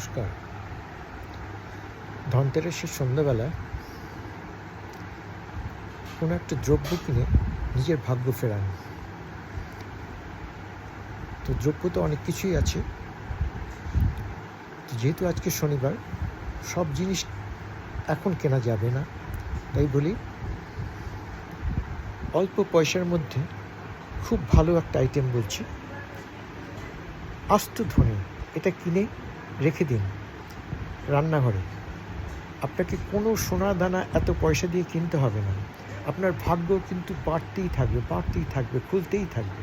নমস্কার। ধনতেরাসের সন্ধ্যাবেলা কোনো একটা দ্রব্য কিনে নিজের ভাগ্য ফেরান। তো দ্রব্য তো অনেক কিছুই আছে। যেহেতু আজকে শনিবার, সব জিনিস এখন কেনা যাবে না। তাই বলি, অল্প পয়সার মধ্যে খুব ভালো একটা আইটেম বলছি। আস্ত ধনে, এটা কিনে রেখে দিন রান্নাঘরে। আপনাকে কোনো সোনা দানা এত পয়সা দিয়ে কিনতে হবে না। আপনার ভাগ্য কিন্তু বাড়তেই থাকবে বাড়তেই থাকবে, খুলতেই থাকবে।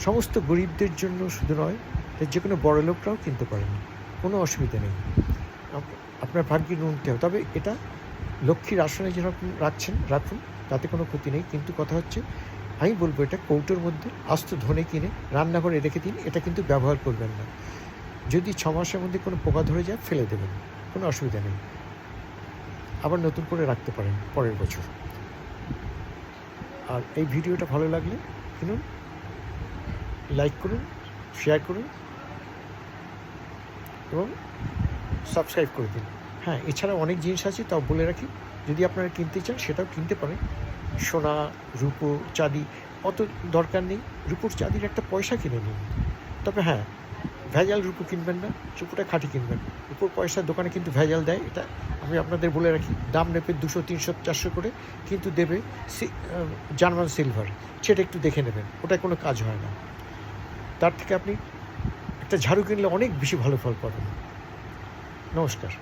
সমস্ত গরিবদের জন্য শুধু নয়, যে কোনো বড় লোকরাও কিনতে পারেন কোনো অসুবিধা নেই। আপনার ভাগ্যে নুনতে হবে। তবে এটা লক্ষ্মীর আসনে যেরকম রাখছেন, রাখুন, তাতে কোনো ক্ষতি নেই। কিন্তু কথা হচ্ছে, আমি বলব এটা কৌটোর মধ্যে আস্ত ধনে কিনে রান্নাঘরে রেখে দিন। এটা কিন্তু ব্যবহার করবেন না। যদি ছ মাসের মধ্যে কোনো পোকা ধরে যায়, ফেলে দেবেন। কোনো অসুবিধা নেই। আবার নতুন করে রাখতে পারেন পরের বছর। আর এই ভিডিওটা ভালো লাগলে কিনুন, লাইক করুন, শেয়ার করুন, এবং সাবস্ক্রাইব করে দিন। হ্যাঁ এছাড়া অনেক জিনিস আছে, তাও বলে রাখি। যদি আপনারা কিনতে চান, সেটাও কিনতে পারেন। সোনা, রূপো, চাঁদি, অত দরকার নেই। রূপোর চাঁদির একটা পয়সা কিনে নিন। তবে হ্যাঁ ভেজাল রূপো কিনবেন না চুপুটা খাঁটি কিনবেন। উপর পয়সার দোকানে কিন্তু ভেজাল দেয়, এটা আমি আপনাদের বলে রাখি। দাম নেবে দুশো, তিনশো, চারশো করে, কিন্তু দেবে জার্মান সিলভার সেটা একটু দেখে নেবেন ওটা কোনো কাজ হয় না। তার থেকে আপনি একটা ঝাড়ু কিনলে অনেক বেশি ভালো ফল পাবেন। নমস্কার।